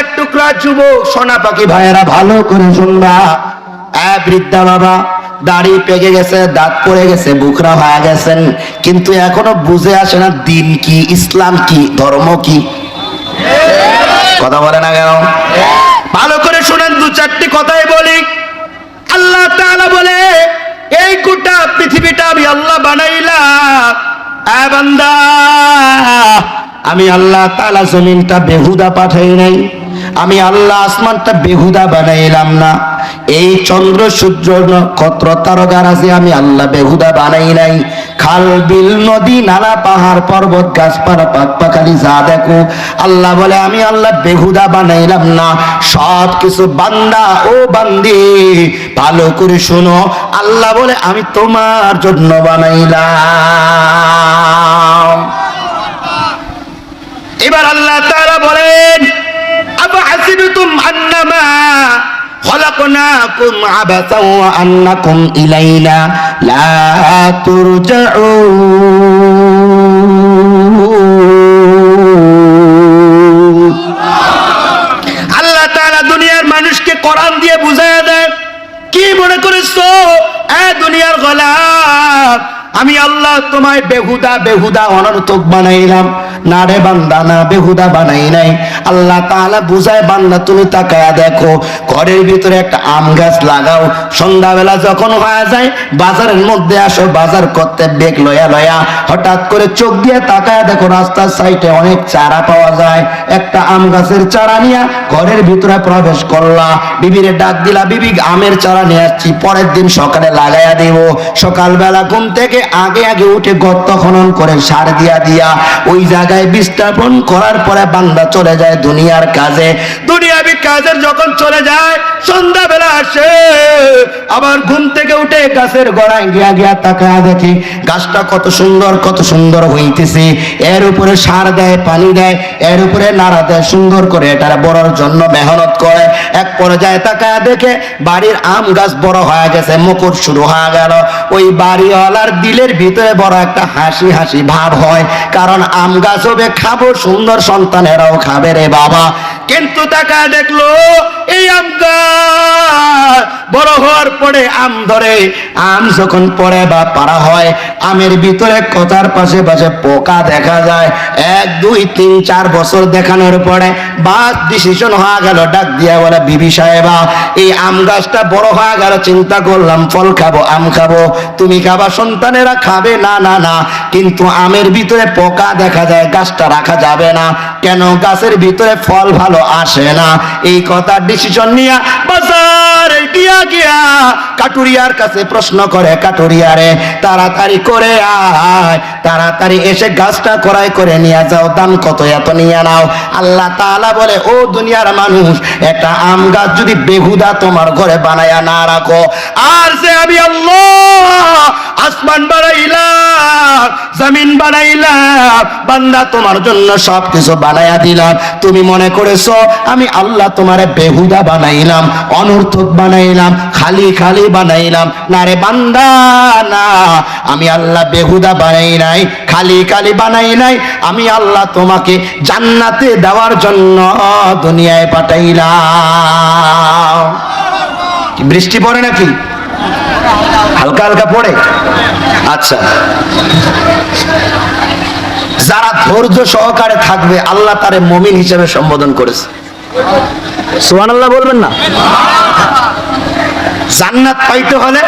কলিজার টুকরা যুবক, সোনা পাখি ভাইয়েরা ভালো করে শুনবা। এ বৃদ্ধা বাবা, দাড়ি পেকে গেছে, দাঁত পড়ে গেছে, বুকরা হয়ে গেছেন, কিন্তু এখনও বুঝে আসে না দিন কি, ইসলাম কি, ধর্ম কি। কথা বলে না কেন? ভালো করে শুনেন, দু চারটি কথাই বলি। আল্লাহ তাআলা বলে, এই গোটা পৃথিবীটা আমি আল্লাহ বানাইলাম। বান্দা, আমি আল্লাহ তাআলা জমিনটা বেহুদা পাঠাই নাই। আমি আল্লাহ আসমানটা বেহুদা বানাইলাম না। এই চন্দ্র, সূর্য, নক্ষত্র তারকার আছে আমি আল্লাহ বেহুদা বানাই নাই। খাল, বিল, নদী, নালা, পাহাড়, পর্বত, গাছপালা পাক পাখালি যা দেখো, আল্লাহ বলে, আমি আল্লাহ বেহুদা বানাইলাম না। সব কিছু বান্দা ও বান্দি, ভালো করে শোনো। আল্লাহ বলে, আমি তোমার জন্য বানাইলাম। এবার আল্লাহ তাআলা বলেন আবা হাসিবতুম আন্নামা خلقناكم عبثا وأنكم إلينا لا ترجعون আল্লাহ তাআলা দুনিয়ার মানুষকে কোরআন দিয়ে বুঝায় দেয় কি মনে করেছো এ দুনিয়ার গোলাম আমি আল্লাহ তোমায় বেহুদা বেহুদা অনর্থক বানাইলাম না রে বান্দা না বেহুদা বানাই নাই আল্লাহ তাআলা বুঝায়, বান্দা তুমি তাকায়া দেখো, ঘরের ভিতরে একটা আম গাছ লাগাও, সন্ধ্যাবেলা যখন হয়ে যায়, বাজারের মধ্যে আসো, বাজার করতে বেগ লয়া লয়া, হঠাৎ করে চোখ দিয়ে তাকায়া দেখো, রাস্তার সাইডে অনেক চারা পাওয়া যায়। একটা আম গাছের চারা নিয়ে ঘরের ভিতরে প্রবেশ করলা, বিবিরে ডাক দিলা, বিবি, আমের চারা নিয়ে আসছি, পরের দিন সকালে লাগাইয়া দেব। সকালবেলা ঘুম থেকে আগে আগে উঠে গর্ত খনন করে সার দিয়া দিয়া, ওই জায়গায় বিস্থাপন করার পরে বান্দা চলে যায় দুনিয়ার কাজে কাজের যখন চলে যায়, সন্ধ্যাবেলা আসে, আবার ঘুম থেকে উঠে গাছের গোড়ায় গিয়া গিয়া তাকায় দেখি, গাছটা কত সুন্দর কত সুন্দর হইতেছে। এর উপরে সার দেয়, পানি দেয়, এর উপরে নাড়া দেয়, সুন্দর করে এটার বড়র জন্য মেহনত করে। এক পর্যায়ে তাকায় দেখে, বাড়ির আম গাছ বড় হয়ে গেছে, মুকুট শুরু হয়ে গেল। ওই বাড়িওয়ালার দিলের ভিতরে বড় একটা হাসি হাসি ভাব হয়, কারণ আম গাছ হবে, খাব, সুন্দর সন্তানেরাও খাবে রে বাবা। কিন্তু তাকায় দেখল এই পরে আম ধরে। আম যখন পরে বা পারা হয়, আমের ভিতরে কথার পাশে পাশে পোকা দেখা যায়। এক, দুই, তিন, চার বছর দেখানোর পরে বাস ডিসিশন হয়ে গেল, ডাক দিয়া বলে, বিবি সাহেবা, এই আম গাছটা বড় হয়ে গেল, চিন্তা করলাম, ফল খাব, আম খাব। তুমি খাবা, সন্তানেরা খাবে, না না না। কিন্তু আমের ভিতরে পোকা দেখা যায়, গাছটা রাখা যাবে না। কেন? গাছের ভিতরে ফল ভালো আসে না। এই কথা ডিসিশন নিয়ে বাজারে গিয়া কাটুরিয়ার কাছে প্রশ্ন করে, কাটুরিয়ারে, তাড়াতাড়ি করে আয়, তাড়াতাড়ি এসে গাছটা করে নিয়ে যাও কত এত নিয়ে নাও। আল্লাহ বলে, ও দুনিয়ার মানুষ, একটা আম গাছ যদি বেহুদা তোমার ঘরে বানায়া না রাখো, আর সে আমি আসমান বানাইলাম, জমিন বানাইলাম, বান্দা তোমার জন্য সব কিছু বানাইয়া দিলাম। তুমি মনে করেছ, আমি আল্লাহ তোমারে বেহুদা বানাইলাম, অনর্থক বানাইলাম খালি খালি বানাইলাম। না রে বান্দা, না, আমি আল্লাহ বেহুদা বানাই নাই, খালি খালি বানাই নাই, আমি আল্লাহ তোমাকে জান্নাতে দেওয়ার জন্য দুনিয়ায় পাঠাইলাম। বৃষ্টি পড়ে নাকি? হালকা হালকা পড়ে? আচ্ছা। যারা ধৈর্য সহকারে থাকবে, আল্লাহ তারে মমিন হিসেবে সম্বোধন করেছে। সোহান আল্লাহ বলবেন না? জান্নাত পাইতে হলে